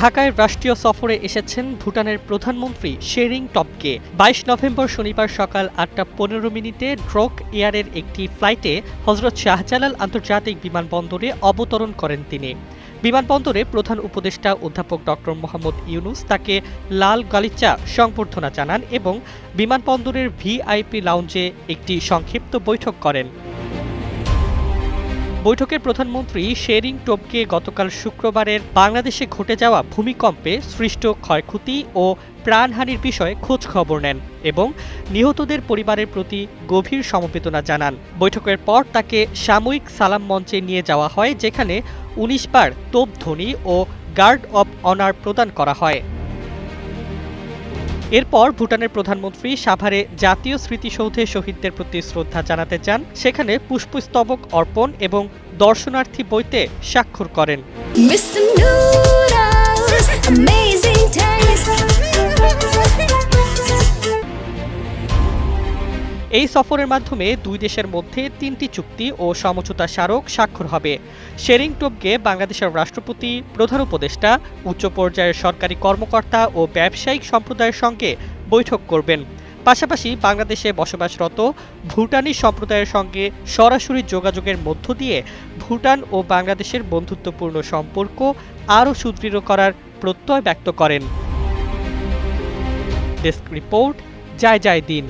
ঢাকায় রাষ্ট্রীয় সফরে এসেছেন ভুটানের প্রধানমন্ত্রী শেরিং টপকে। বাইশ নভেম্বর শনিবার সকাল আটটা পনেরো মিনিটে ড্রক এয়ারের একটি ফ্লাইটে হজরত শাহজালাল আন্তর্জাতিক বিমানবন্দরে অবতরণ করেন তিনি। বিমানবন্দরে প্রধান উপদেষ্টা অধ্যাপক ডক্টর মোহাম্মদ ইউনুস তাকে লাল গালিচা সংবর্ধনা জানান এবং বিমানবন্দরের ভিআইপি লাউঞ্জে একটি সংক্ষিপ্ত বৈঠক করেন। বৈঠকে প্রধানমন্ত্রী শেরিং টোপকে গতকাল শুক্রবারের বাংলাদেশে ঘটে যাওয়া ভূমিকম্পে সৃষ্ট ক্ষয়ক্ষতি ও প্রাণহানির বিষয়ে খোঁজ খবর নেন এবং নিহতদের পরিবারের প্রতি গভীর সমবেদনা জানান। বৈঠকের পর তাকে সাময়িক সালাম মঞ্চে নিয়ে যাওয়া হয়, যেখানে উনিশ বার তোপধ্বনি ও গার্ড অব অনার প্রদান করা হয়। এরপর ভুটানের প্রধানমন্ত্রী সাভারে জাতীয় স্মৃতিসৌধে শহীদদের প্রতি শ্রদ্ধা জানাতে চান। সেখানে পুষ্পস্তবক অর্পণ এবং দর্শনার্থী বইতে স্বাক্ষর করেন। এই সফরের মাধ্যমে দুই দেশের মধ্যে তিনটি চুক্তি ও সমঝোতা স্মারক স্বাক্ষর হবে। শেরিং টোপকে বাংলাদেশের রাষ্ট্রপতি, প্রধান উপদেষ্টা, উচ্চ পর্যায়ের সরকারি কর্মকর্তা ও ব্যবসায়িক সম্প্রদায়ের সঙ্গে বৈঠক করবেন। পাশাপাশি বাংলাদেশে বসবাসরত ভুটানি সম্প্রদায়ের সঙ্গে সরাসরি যোগাযোগের মধ্য দিয়ে ভুটান ও বাংলাদেশের বন্ধুত্বপূর্ণ সম্পর্ক আরও সুদৃঢ় করার প্রত্যয় ব্যক্ত করেন। ডেস্ক রিপোর্ট যায় যায় দিন।